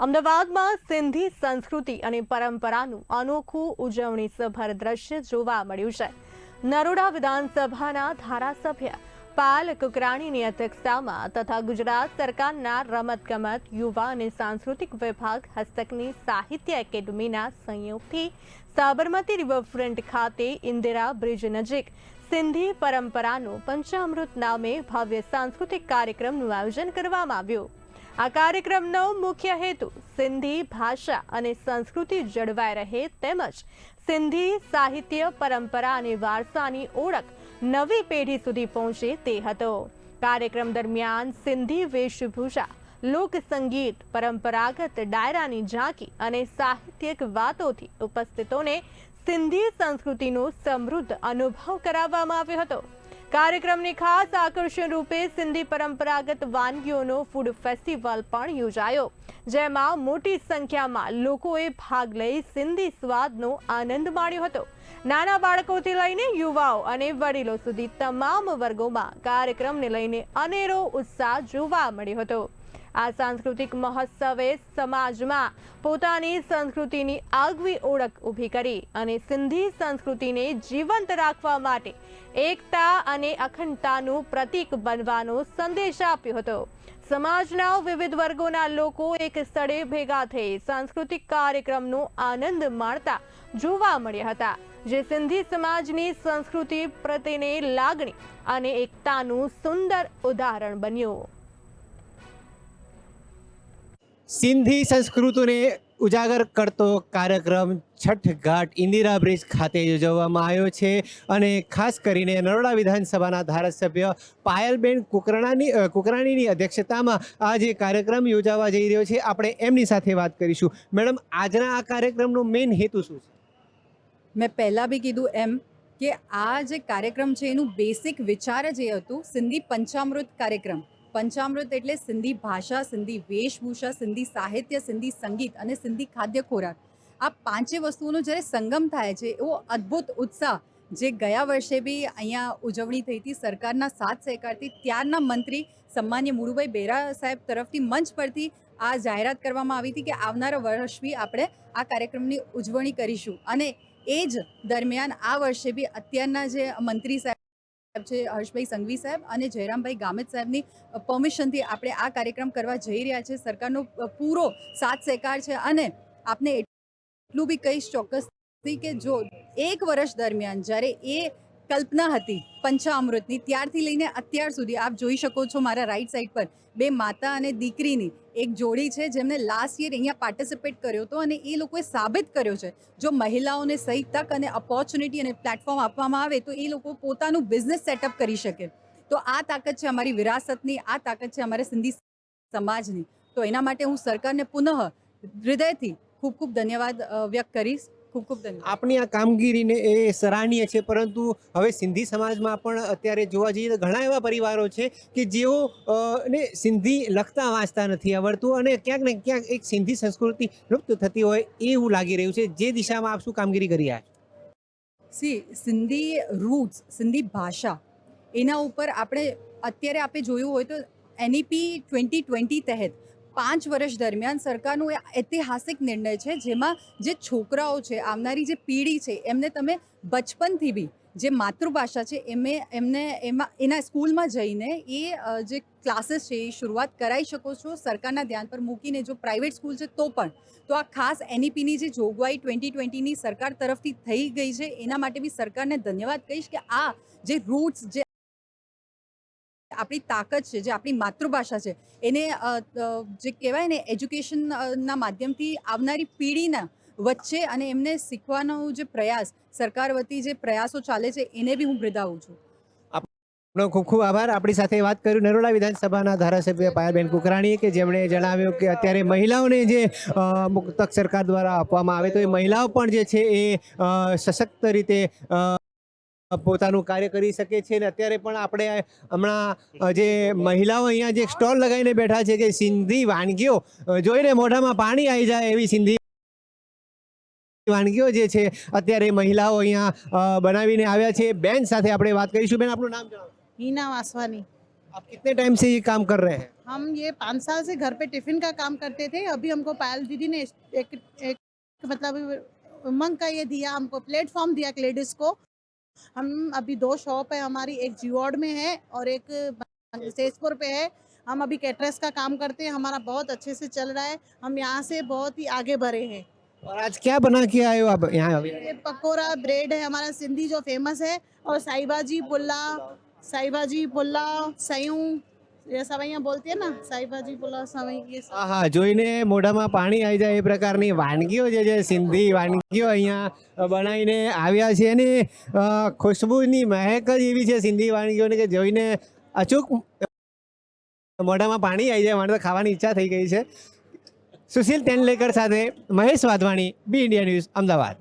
અમદાવાદમાં સિંધી સંસ્કૃતિ અને પરંપરાનું અનોખું ઉજવણી સભર દ્રશ્ય જોવા મળ્યું છે. નરોડા વિધાનસભાના ધારાસભ્ય પાલ કુકરાણીની અધ્યક્ષતામાં તથા ગુજરાત સરકારના રમતગમત, યુવા અને સાંસ્કૃતિક વિભાગ, હસ્તકની સાહિત્ય એકેડમીના સંયોગથી સાબરમતી રિવરફ્રન્ટ ખાતે ઇન્દિરા બ્રિજ નજીક સિંધી પરંપરાનું પંચામૃત નામે ભવ્ય સાંસ્કૃતિક કાર્યક્રમનું આયોજન કરવામાં આવ્યું. આ કાર્યક્રમનો મુખ્ય હેતુ સિંધી ભાષા અને સંસ્કૃતિ જળવાઈ રહે તેમજ સિંધી સાહિત્ય પરંપરા અને વારસાની ઓળખ નવી પેઢી સુધી પહોંચે તે હતો. કાર્યક્રમ દરમિયાન સિંધી વેશભૂષા લોક સંગીત પરંપરાગત ડાયરાની ઝાંકી અને સાહિત્યિક વાતોથી ઉપસ્થિતોને સિંધી સંસ્કૃતિનો સમૃદ્ધ અનુભવ કરાવવામાં આવ્યો હતો. કાર્યક્રમની ખાસ આકર્ષણ રૂપે સિંધી પરંપરાગત વાનગીઓનો ફૂડ ફેસ્ટિવલ પણ યોજાયો, જેમાં મોટી સંખ્યામાં લોકોએ ભાગ લઈ સિંધી સ્વાદનો આનંદ માણ્યો હતો. નાના બાળકોથી લઈને યુવાઓ અને વડીલો સુધી તમામ વર્ગોમાં કાર્યક્રમને લઈને અનેરો ઉત્સાહ જોવા મળ્યો હતો. આ સાંસ્કૃતિક મહોત્સવે સમાજમાં પોતાની સંસ્કૃતિની આગવી ઓળખ ઊભી કરી અને સિંધી સંસ્કૃતિને જીવંત રાખવા માટે એકતા અને અખંડતાનું પ્રતીક બનવાનો સંદેશ આપ્યો હતો. સમાજના વિવિધ વર્ગોના લોકો એક સ્થળે ભેગા થઈ સાંસ્કૃતિક કાર્યક્રમનો આનંદ માણતા જોવા મળ્યા હતા, જે સિંધી સમાજની સંસ્કૃતિ પ્રત્યેની લાગણી અને એકતાનું સુંદર ઉદાહરણ બન્યું. સિંધી સંસ્કૃતિને ઉજાગર કરતો કાર્યક્રમ છઠ ઘાટ ઇન્દિરા બ્રિજ ખાતે યોજવામાં આવ્યો છે અને ખાસ કરીને નરોડા વિધાનસભાના ધારાસભ્ય પાયલબેન કુકરાણાની કુકરાણીની અધ્યક્ષતામાં આ જે કાર્યક્રમ યોજાવા જઈ રહ્યો છે. આપણે એમની સાથે વાત કરીશું. મેડમ, આજના આ કાર્યક્રમનો મેઇન હેતુ શું છે? મેં પહેલાં બી કીધું એમ કે આ જે કાર્યક્રમ છે, એનું બેસિક વિચાર જ એ હતું, સિંધી પંચામૃત કાર્યક્રમ. પંચામૃત એટલે સિંધી ભાષા, સિંધી વેશભૂષા, સિંધી સાહિત્ય, સિંધી સંગીત અને સિંધી ખાદ્ય ખોરાક. આ પાંચે વસ્તુઓનો જ્યારે સંગમ થાય છે, એવો અદ્ભુત ઉત્સાહ જે ગયા વર્ષે બી અહીંયા ઉજવણી થઈ હતી સરકારના સાથ સહકારથી, ત્યારના મંત્રી સન્માન્ય મુળુભાઈ બેરા સાહેબ તરફથી મંચ પરથી આ જાહેરાત કરવામાં આવી હતી કે આવનારા વર્ષ બી આપણે આ કાર્યક્રમની ઉજવણી કરીશું. અને એ જ દરમિયાન આ વર્ષે બી અત્યારના જે મંત્રી સાહેબ છે, હર્ષભાઈ સંઘવી સાહેબ અને જયરામભાઈ ગામિત સાહેબની પરમિશનથી આપણે આ કાર્યક્રમ કરવા જઈ રહ્યા છે. સરકારનો પૂરો સાથ સહકાર છે અને આપને એટલું બી કહીશ ચોક્કસથી કે જો એક વર્ષ દરમિયાન જ્યારે એ કલ્પના હતી પંચામૃતની. ત્યારથી લઈને અત્યાર સુધી આપ જોઈ શકો છો મારા રાઈટ સાઈડ પર બે માતા અને દીકરીની એક જોડી છે જેમને લાસ્ટ યર અહીંયા પાર્ટિસિપેટ કર્યો હતો અને એ લોકોએ સાબિત કર્યો છે. જો મહિલાઓને સહી, તક અને ઓપોર્ચ્યુનિટી અને પ્લેટફોર્મ આપવામાં આવે તો એ લોકો પોતાનું બિઝનેસ સેટઅપ કરી શકે. તો આ તાકાત છે અમારી વિરાસતની, આ તાકાત છે અમારા સિંધી સમાજની. તો એના માટે હું સરકારને પુનઃ હૃદયથી ખૂબ ખૂબ ધન્યવાદ વ્યક્ત કરીશ. ખૂબ ખૂબ ધન્યવાદ. આપની આ કામગીરીને એ સરાહનીય છે પરંતુ હવે સિંધી સમાજમાં પણ અત્યારે જોવા જઈએ તો ઘણા એવા પરિવારો છે કે જેઓ ને સિંધી લખતા વાંચતા નથી આવડતું અને ક્યાંક ને ક્યાંક એક સિંધી સંસ્કૃતિ લુપ્ત થતી હોય એવું લાગી રહ્યું છે. જે દિશામાં આપ શું કામગીરી કરી રહ્યા છો? સી સિંધી રૂટ્સ સિંધી ભાષા એના ઉપર આપણે અત્યારે આપણે જોયું હોય તો એનઈપી ટ્વેન્ટી ટ્વેન્ટી તહેત પાંચ વર્ષ દરમિયાન સરકારનો એ ઐતિહાસિક નિર્ણય છે, જેમાં જે છોકરાઓ છે, આવનારી જે પેઢી છે, એમને તમે બચપનથી બી જે માતૃભાષા છે એમને એમને એમાં, એના સ્કૂલમાં જઈને એ જે ક્લાસીસ છે, એ શરૂઆત કરાવી શકો છો, સરકારના ધ્યાન પર મૂકીને જો પ્રાઇવેટ સ્કૂલ છે, તો પણ. તો આ ખાસ એનઈપીની જે જોગવાઈ ટ્વેન્ટી ટ્વેન્ટીની સરકાર તરફથી થઈ ગઈ છે, એના માટે બી સરકારને ધન્યવાદ કહીશ કે આ જે રૂટ્સ, જે આપણી તાકાત છે, જે આપણી માતૃભાષા છે, એને જે કહેવાય ને એજ્યુકેશનના માધ્યમથી આવનારી પેઢીના વચ્ચે અને એમને શીખવાનો જે પ્રયાસ, સરકાર વતી જે પ્રયાસો ચાલે છે, એને બી હું બિરદાવું છું. આપનો ખૂબ ખૂબ આભાર. આપણી સાથે વાત કર્યું નરોડા વિધાનસભાના ધારાસભ્ય પાયાબેન કુકરાણીએ કે જેમણે જણાવ્યું કે અત્યારે મહિલાઓને જે તક સરકાર દ્વારા આપવામાં આવે તો એ મહિલાઓ પણ જે છે એ સશક્ત રીતે પોતાનું કાર્ય કરી શકે છે અને અત્યારે પણ આપણે હમણાં અ, જે મહિલાઓ અહીંયા જે સ્ટોલ લગાવીને બેઠા છે કે સિંધી વાનગીઓ અ, જોઈને મોઢામાં પાણી આવી જાય એવી સિંધી વાનગીઓ જે છે અત્યારે મહિલાઓ અહીંયા અ, બનાવીને આવ્યા છે બેન સાથે આપણે વાત કરીશું બેન આપણું નામ જણાવો હિના વાસવાની आप कितने टाइम से ये काम कर रहे हैं हम ये पाँच साल से घर पे टिफिन का काम करते थे अभी हमको पायल दीदी ने एक एक मतलब उमंग का ये दिया हमको प्लेटफॉर्म दिया लेडीज को हम अभी दो शॉप है हमारी एक जीवाड़ में है और एक सेजपुर पे है। हम अभी कैटरस का काम करते हैं हमारा बहुत अच्छे से चल रहा है। हम यहाँ से बहुत ही आगे बढ़े हैं। और आज क्या बना के आए हो आप यहाँ पकोड़ा ब्रेड है हमारा सिंधी जो फ़ेमस है और साई भाजी पुल्ला साई भाजी पुल्ला सयूं જોઈને મોઢામાં પાણી આવી જાય એ પ્રકારની વાનગીઓ જે છે, સિંધી વાનગીઓ અહીંયા બનાવીને આવ્યા છે અને ખુશ્બુની મહેક જ એવી છે સિંધી વાનગીઓને કે જોઈને અચૂક મોઢામાં પાણી આવી જાય મને તો ખાવાની ઈચ્છા થઈ ગઈ છે. સુશીલ તેંડલેકર સાથે Mahesh Wadhwani, B India news, Ahmedabad.